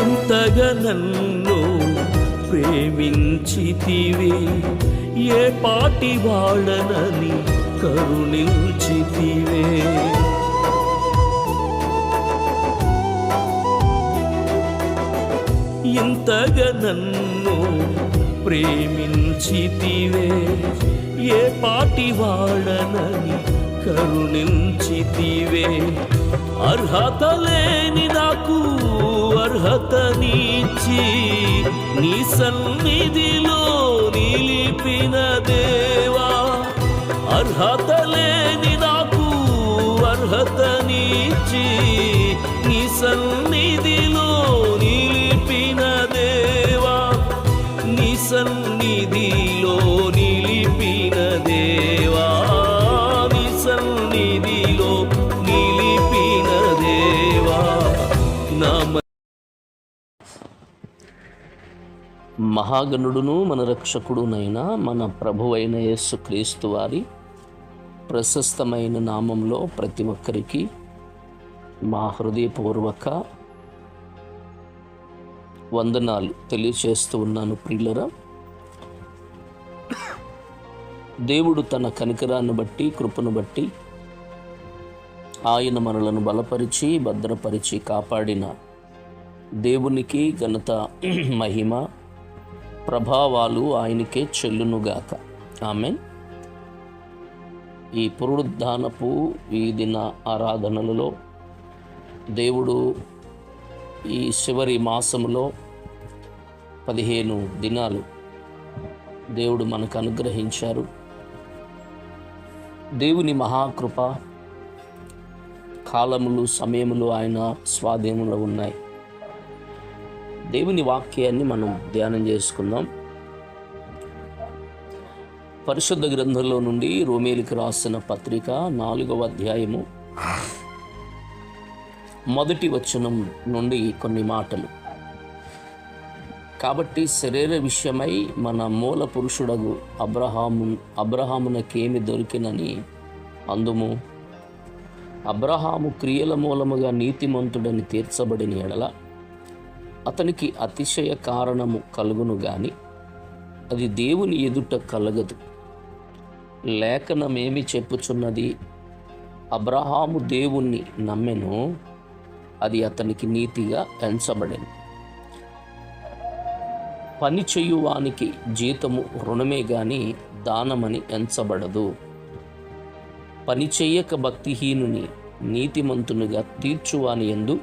ఇంతగా నన్ను ప్రేమించితివే ఏ పాటి వాళ్ళనని కరుణించితివే. ఇంతగా నన్ను ప్రేమించితివే ఏ పాటి వాడనని కరుణించితివే. అర్హత లేని అర్హతనిచ్చి నీ సన్నిధిలో నిలిపిన దేవా అర్హతలే మహాగణుడును మన రక్షకుడునైన మన ప్రభువైన యేసుక్రీస్తు వారి ప్రశస్తమైన నామంలో ప్రతి ఒక్కరికి మా హృదయపూర్వక వందనాలు తెలియచేస్తూ ఉన్నాను ప్రియులరా. దేవుడు తన కనికరాన్ని బట్టి కృపను బట్టి ఆయన మనలను బలపరిచి భద్రపరిచి కాపాడిన దేవునికి ఘనత మహిమ ప్రభావాలు ఆయనకే చెల్లునుగాక. ఆమె ఈ పునరుద్ధానపు ఈ దిన ఆరాధనలలో దేవుడు ఈ చివరి మాసములో పదిహేను దినాలు దేవుడు మనకు అనుగ్రహించారు. దేవుని మహాకృప కాలములు సమయములు ఆయన స్వాధీనంలో ఉన్నాయి. దేవుని వాక్యాన్ని మనం ధ్యానం చేసుకుందాం. పరిశుద్ధ గ్రంథంలో నుండి రోమేలికి రాసిన పత్రిక నాలుగవ అధ్యాయము మొదటి వచనం నుండి కొన్ని మాటలు. కాబట్టి శరీర విషయమై మన మూల పురుషుడగు అబ్రహాము అబ్రహామునకేమి దొరికినని అందుము. అబ్రహాము క్రియల మూలముగా నీతిమంతుడని తీర్చబడిన ఎడల అతనికి అతిశయ కారణము కలుగును గాని అది దేవుని ఎదుట కలగదు. లేఖనమేమి చెప్పుచున్నది? అబ్రహాము దేవుణ్ణి నమ్మెను అది అతనికి నీతిగా ఎంచబడింది పని చేయువానికి జీతము రుణమే గాని దానమని ఎంచబడదు. పని చెయ్యక భక్తిహీనుని నీతిమంతునిగా తీర్చువాని ఎందు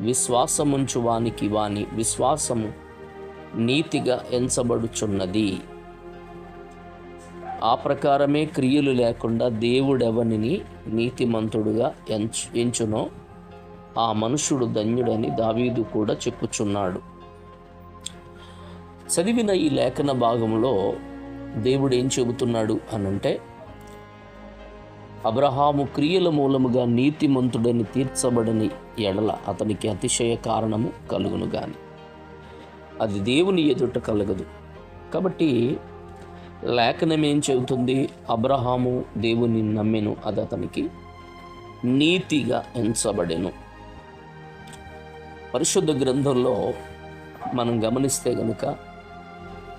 విశ్వాసముంచు వానికి వాని విశ్వాసము నీతిగా ఎంచబడుచున్నది. ఆ ప్రకారమే క్రియలు లేకుండా దేవుడెవనిని నీతిమంతుడుగా ఎంచు ఎంచునో ఆ మనుషుడు ధన్యుడని దావీదు కూడా చెప్పుచున్నాడు. చదివిన ఈ లేఖన భాగంలో దేవుడు ఏం చెబుతున్నాడు అనంటే అబ్రహాము క్రియల మూలముగా నీతిమంతుడని తీర్చబడని ఎడల అతనికి అతిశయ కారణము కలుగును గాని అది దేవుని ఎదుట కలగదు. కాబట్టి లేఖనం ఏం చెబుతుంది? అబ్రహాము దేవుని నమ్మెను అది అతనికి నీతిగా ఎంచబడెను. పరిశుద్ధ గ్రంథంలో మనం గమనిస్తే గనుక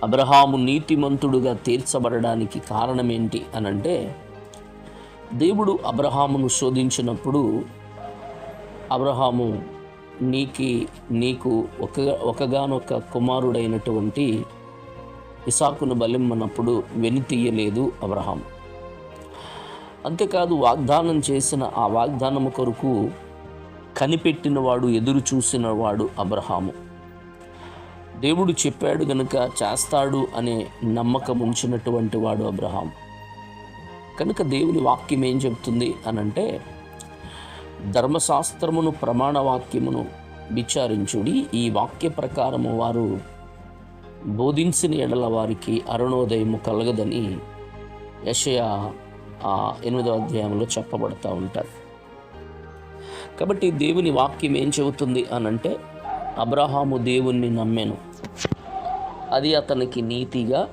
అబ్రహాము నీతిమంతుడుగా తీర్చబడడానికి కారణం ఏంటి అనంటే దేవుడు అబ్రహామును శోధించినప్పుడు అబ్రహాము నీకి నీకు ఒక ఒకగానొక కుమారుడైనటువంటి ఇసాకును బలిమ్మనప్పుడు వెనుతీయలేదు అబ్రహాం అంతేకాదు వాగ్దానం చేసిన ఆ వాగ్దానము కొరకు కనిపెట్టినవాడు ఎదురు చూసినవాడు అబ్రహాము. దేవుడు చెప్పాడు గనుక చేస్తాడు అనే నమ్మకం ఉంచినటువంటి వాడు అబ్రహాం కనుక దేవుని వాక్యం ఏం చెప్తుంది అనంటే ధర్మశాస్త్రమును ప్రమాణ వాక్యమును విచారించుడి. ఈ వాక్య ప్రకారము వారు బోధించిన ఎడల వారికి అరుణోదయము కలగదని యషయ ఆ ఎనిమిదవ అధ్యాయంలో చెప్పబడతా ఉంటారు. కాబట్టి దేవుని వాక్యం ఏం చెబుతుంది అనంటే అబ్రహాము దేవుణ్ణి నమ్మెను. అది అతనికి నీతిగా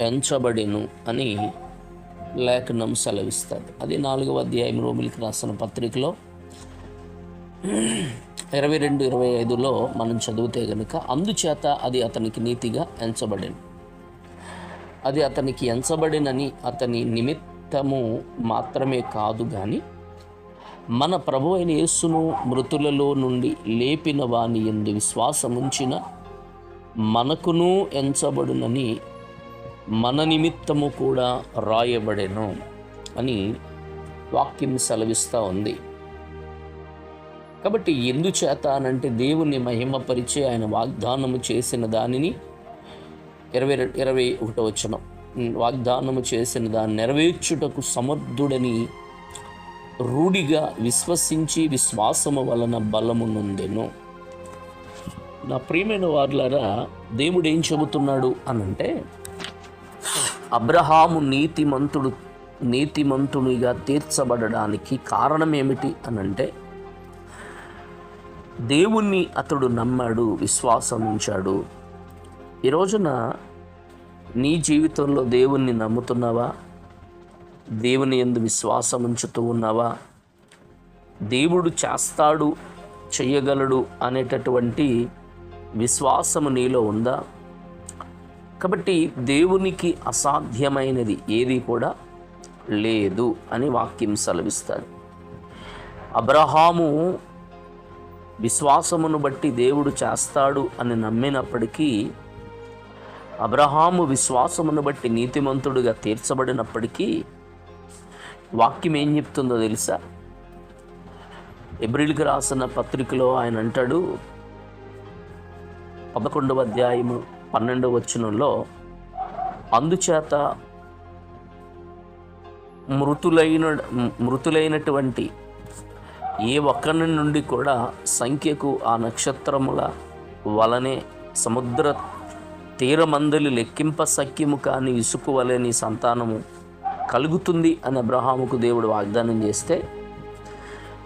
పెంచబడెను అని లేఖనం సెలవిస్తాడు అది నాలుగవ అధ్యాయం రోమిలికి రాసిన పత్రికలో ఇరవై రెండు ఇరవై ఐదులో మనం చదివితే గనుక అందుచేత అది అతనికి నీతిగా ఎంచబడింది అది అతనికి ఎంచబడినని అతని నిమిత్తము మాత్రమే కాదు కానీ మన ప్రభు అయిన యేసును మృతులలో నుండి లేపిన వాని ఎందు విశ్వాసముంచిన మనకును ఎంచబడునని మన నిమిత్తము కూడా రాయబడెను అని వాక్యం సెలవిస్తూ ఉంది. కాబట్టి ఎందుచేత అనంటే దేవుని మహిమపరిచే ఆయన వాగ్దానము చేసిన దానిని ఇరవై ఇరవై ఒకటో వచ్చిన వాగ్దానము చేసిన దాన్ని నెరవేర్చుటకు సమర్థుడని రూఢిగా విశ్వసించి విశ్వాసము వలన బలము నొందెను నా ప్రియమైన వార్లారా దేవుడు ఏం చెబుతున్నాడు అనంటే అబ్రహాము నీతిమంతుడు నీతిమంతునిగా తీర్చబడడానికి కారణం ఏమిటి అనంటే దేవుణ్ణి అతడు నమ్మాడు విశ్వాసం ఉంచాడు ఈ రోజున నీ జీవితంలో దేవుణ్ణి నమ్ముతున్నావా? దేవుని ఎందు విశ్వాసం ఉంచుతూ ఉన్నావా? దేవుడు చేస్తాడు చెయ్యగలడు అనేటటువంటి విశ్వాసము నీలో ఉందా? కాబట్టి దేవునికి అసాధ్యమైనది ఏది కూడా లేదు అని వాక్యం సెలవిస్తాడు. అబ్రహాము విశ్వాసమును బట్టి దేవుడు చేస్తాడు అని నమ్మినప్పటికీ అబ్రహాము విశ్వాసమును బట్టి నీతిమంతుడుగా తీర్చబడినప్పటికీ వాక్యం ఏం చెప్తుందో తెలుసా? ఎబ్రిల్కి రాసిన పత్రికలో ఆయన అంటాడు పదకొండవ అధ్యాయము పన్నెండు వచనంలో అందుచేత మృతులైన మృతులైనటువంటి ఏ ఒక్కరి నుండి కూడా సంఖ్యకు ఆ నక్షత్రముల వలనే సముద్ర తీరమందలి లెక్కింప సఖ్యము కాని ఇసుకు వలెని సంతానము కలుగుతుంది అని అబ్రహాముకు దేవుడు వాగ్దానం చేస్తే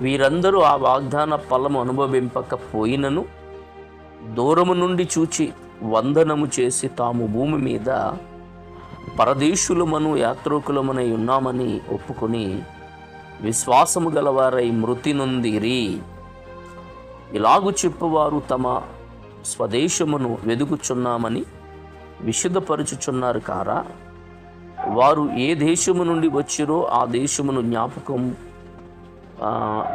వీరందరూ ఆ వాగ్దాన ఫలము అనుభవింపకపోయినను దూరము నుండి చూచి వందనము చేసి తాము భూమి మీద పరదేశులమను యాత్రికులమనై ఉన్నామని ఒప్పుకొని విశ్వాసము గలవారై మృతి నొందిరి ఇలాగు చెప్పువారు తమ స్వదేశమును వెదుకుచున్నామని విశుద్ధపరుచుచున్నారు కారా. వారు ఏ దేశము నుండి వచ్చిరో ఆ దేశమును జ్ఞాపకం ఆ,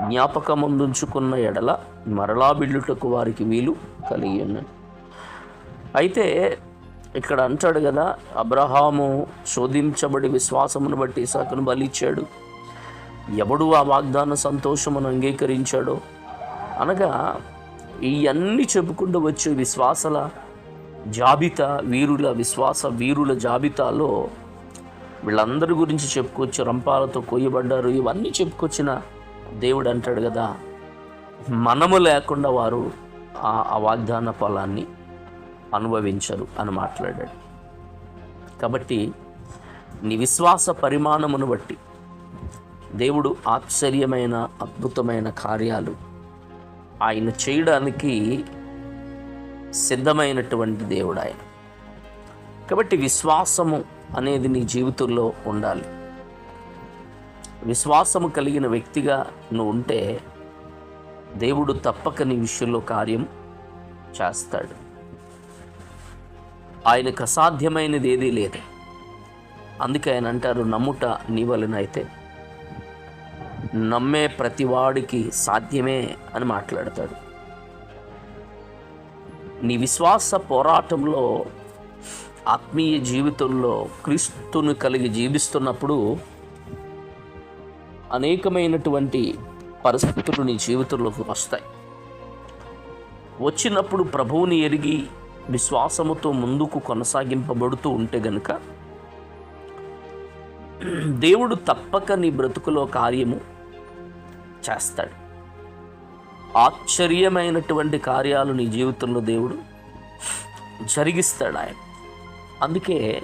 జ్ఞాపకమందుంచుకున్న ఎడల మరలా బిల్లుటకు వారికి వీలు కలిగి ఉన్నది అయితే ఇక్కడ అంటాడు కదా అబ్రహాము శోధించబడి విశ్వాసమును బట్టి ఇసాకును బలిచ్చాడు. ఎవడు ఆ వాగ్దాన సంతోషమును అంగీకరించాడో? అనగా ఇవన్నీ చెప్పుకుంటూ వచ్చే విశ్వాసల జాబితా వీరుల విశ్వాస వీరుల జాబితాలో వీళ్ళందరి గురించి చెప్పుకొచ్చి రంపాలతో కొయ్యబడ్డారు. ఇవన్నీ చెప్పుకొచ్చిన దేవుడు అంటాడు కదా మనము లేకుండా వారు ఆ ఆ వాగ్దాన ఫలాన్ని అనుభవించరు అని మాట్లాడాడు. కాబట్టి నీ విశ్వాస పరిమాణమును బట్టి దేవుడు ఆశ్చర్యమైన అద్భుతమైన కార్యాలు ఆయన చేయడానికి సిద్ధమైనటువంటి దేవుడు ఆయన. కాబట్టి విశ్వాసము అనేది నీ జీవితంలో ఉండాలి. విశ్వాసము కలిగిన వ్యక్తిగా నువ్వు ఉంటే దేవుడు తప్పక నీ విషయంలో కార్యం చేస్తాడు. ఆయనకు అసాధ్యమైనది ఏదీ లేదు. అందుకే ఆయన అంటారు నమ్ముట నీ వలనైతే నమ్మే ప్రతివాడికి సాధ్యమే అని మాట్లాడతాడు. నీ విశ్వాస పోరాటంలో ఆత్మీయ జీవితంలో క్రీస్తును కలిగి జీవిస్తున్నప్పుడు అనేకమైనటువంటి పరిస్థితులు నీ జీవితంలోకి వస్తాయి. వచ్చినప్పుడు ప్రభువుని ఎరిగి విశ్వాసముతో ముందుకు కొనసాగింపబడుతూ ఉంటే గనుక దేవుడు తప్పక నీ బ్రతుకులో కార్యము చేస్తాడు. ఆశ్చర్యమైనటువంటి కార్యాలు నీ జీవితంలో దేవుడు జరిగిస్తాడు ఆయన అందుకే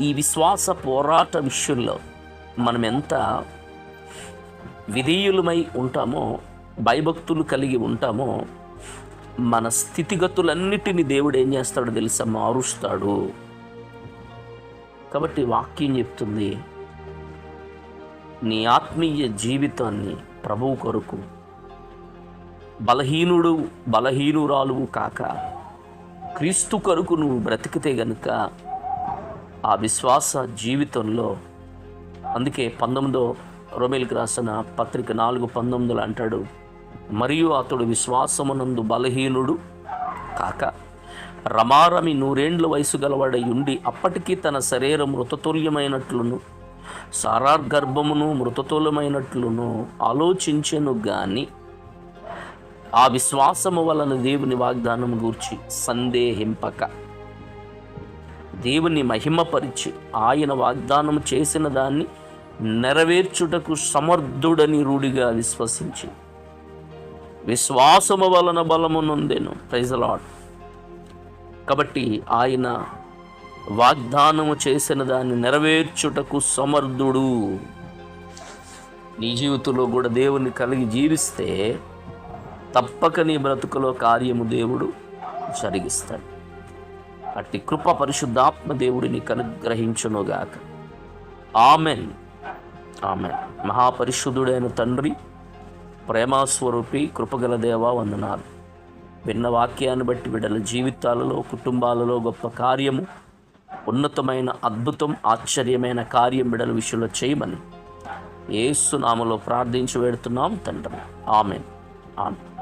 ఈ విశ్వాస పోరాట విషయంలో మనం ఎంత విధేయులమై ఉంటామో భయభక్తులు కలిగి ఉంటామో మన స్థితిగతులన్నిటిని దేవుడు ఏం చేస్తాడో తెలుసా? మారుస్తాడు. కాబట్టి వాక్యం చెప్తుంది నీ ఆత్మీయ జీవితాన్ని ప్రభువు కొరకు బలహీనుడు బలహీనురాలువు కాక క్రీస్తు కొరకు నువ్వు బ్రతికితే గనుక ఆ విశ్వాస జీవితంలో అందుకే పంతొమ్మిదో రోమిల్కి రాసిన పత్రిక నాలుగు పంతొమ్మిదిలో అంటాడు మరియు అతడు విశ్వాసమునందు బలహీనుడు కాక రమారమి నూరేండ్ల వయసు గలవాడై ఉండి అప్పటికీ తన శరీరం మృతతుల్యమైనట్లును సారాగర్భమును మృతతులమైనట్లును ఆలోచించెను గాని ఆ విశ్వాసము వలన దేవుని వాగ్దానం గూర్చి సందేహింపక. దేవుని మహిమపరిచి ఆయన వాగ్దానం చేసిన దాన్ని నెరవేర్చుటకు సమర్థుడని రూఢిగా విశ్వసించి విశ్వాసము వలన బలము నొందెను ప్రైజలాడ్ కాబట్టి ఆయన వాగ్దానము చేసిన దాన్ని నెరవేర్చుటకు సమర్థుడు. నీ జీవితంలో కూడా దేవుని కలిగి జీవిస్తే తప్పక నీ బ్రతుకులో కార్యము దేవుడు జరిగిస్తాడు. అట్టి కృప పరిశుద్ధాత్మ దేవుడిని కనుగ్రహించునుగాక ఆమెన్. ఆమెన్. మహాపరిశుద్ధుడైన తండ్రి ప్రేమాస్వరూపి కృపగల దేవ వందనాలు. విన్న వాక్యాన్ని బట్టి బిడ్డల జీవితాలలో కుటుంబాలలో గొప్ప కార్యము ఉన్నతమైన అద్భుతం ఆశ్చర్యమైన కార్యం బిడల విషయంలో చేయమని. ఏసునామలో ప్రార్థించి వెడుతున్నాం తండ్రి. ఆమెన్. ఆమె